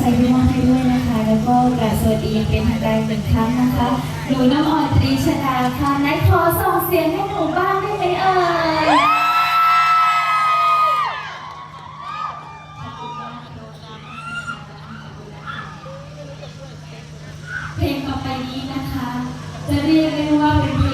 ใจที่มอบให้ด้วยนะคะ แล้วก็กราบสวัสดีเป็นทางการอีกครั้งนะคะ หนูน้ำอ่อนตรีชดาค่ะไหนขอส่งเสียงให้หนูบ้างได้ไหมเอ่ยเพลงต่อไปนี้นะคะ จะเรียกได้ว่าเป็น